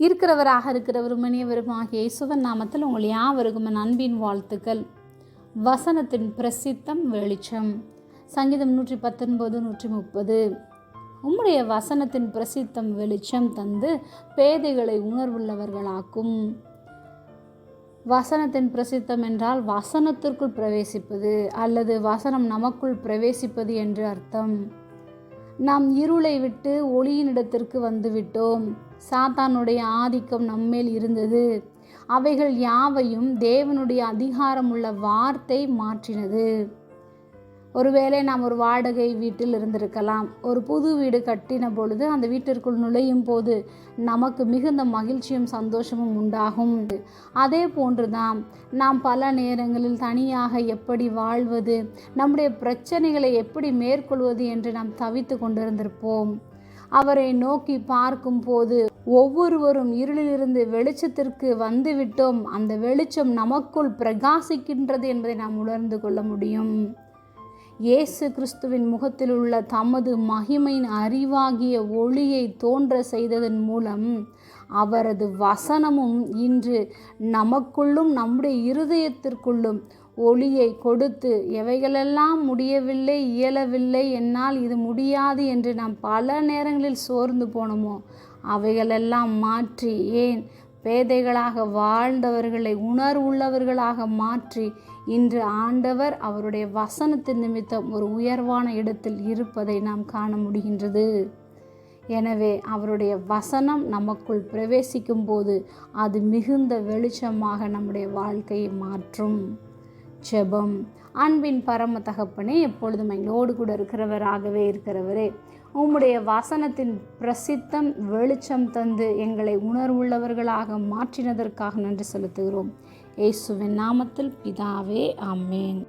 இருக்கிறவராக இருக்கிறவரும் ஆகிய இயேசுவன் நாமத்தில் உங்கள் யாவருக்கும் என் அன்பின் வாழ்த்துக்கள். வசனத்தின் பிரசித்தம் வெளிச்சம். சங்கீதம் நூற்றி பத்தொன்பது நூற்றி முப்பது. உம்முடைய வசனத்தின் பிரசித்தம் வெளிச்சம் தந்து பேதைகளை உணர்வுள்ளவர்களாக்கும். வசனத்தின் பிரசித்தம் என்றால் வசனத்திற்குள் பிரவேசிப்பது அல்லது வசனம் நமக்குள் பிரவேசிப்பது என்று அர்த்தம். நாம் இருளை விட்டு ஒளியினிடத்திற்கு வந்துவிட்டோம். சாத்தானுடைய ஆதிக்கம் நம்மேல் இருந்தது. அவைகள் யாவையும் தேவனுடைய அதிகாரமுள்ள வார்த்தை மாற்றினது. ஒருவேளை நாம் ஒரு வாடகை வீட்டில் இருந்திருக்கலாம். ஒரு புது வீடு கட்டின பொழுது அந்த வீட்டிற்குள் நுழையும் போது நமக்கு மிகுந்த மகிழ்ச்சியும் சந்தோஷமும் உண்டாகும். அதே போன்றுதான் நாம் பல நேரங்களில் தனியாக எப்படி வாழ்வது நம்முடைய பிரச்சனைகளை எப்படி மேற்கொள்வது என்று நாம் தவித்து கொண்டிருந்திருப்போம். அவரை நோக்கி பார்க்கும் போது ஒவ்வொருவரும் இருளிலிருந்து வெளிச்சத்திற்கு வந்துவிட்டோம். அந்த வெளிச்சம் நமக்குள் பிரகாசிக்கின்றது என்பதை நாம் உணர்ந்து கொள்ள முடியும். இயேசு கிறிஸ்துவின் முகத்தில் உள்ள தமது மகிமையின் அறிவாகிய ஒளியை தோன்ற செய்ததன் மூலம் அவரது வசனமும் இன்று நமக்குள்ளும் நம்முடைய இருதயத்திற்குள்ளும் ஒளியை கொடுத்து எவைகளெல்லாம் முடியவில்லை இயலவில்லை என்னால் இது முடியாது என்று நாம் பல நேரங்களில் சோர்ந்து போனோமோ அவைகளெல்லாம் மாற்றி ஏன் பேதைகளாக வாழ்ந்தவர்களை உணர்வுள்ளவர்களாக மாற்றி இன்று ஆண்டவர் அவருடைய வசனத்தின் நிமித்தம் ஒரு உயர்வான இடத்தில் இருப்பதை நாம் காண முடிகின்றது. எனவே அவருடைய வசனம் நமக்குள் பிரவேசிக்கும் போது அது மிகுந்த வெளிச்சமாக நம்முடைய வாழ்க்கையை மாற்றும். ஜெபம். அன்பின் பரம தகப்பனே எப்பொழுதும் எங்களோடு கூட இருக்கிறவராகவே இருக்கிறவரே உம்முடைய வசனத்தின் பிரசித்தம் வெளிச்சம் தந்து எங்களை உணர்வுள்ளவர்களாக மாற்றினதற்காக நன்றி செலுத்துகிறோம். இயேசுவின் நாமத்தில் பிதாவே ஆமேன்.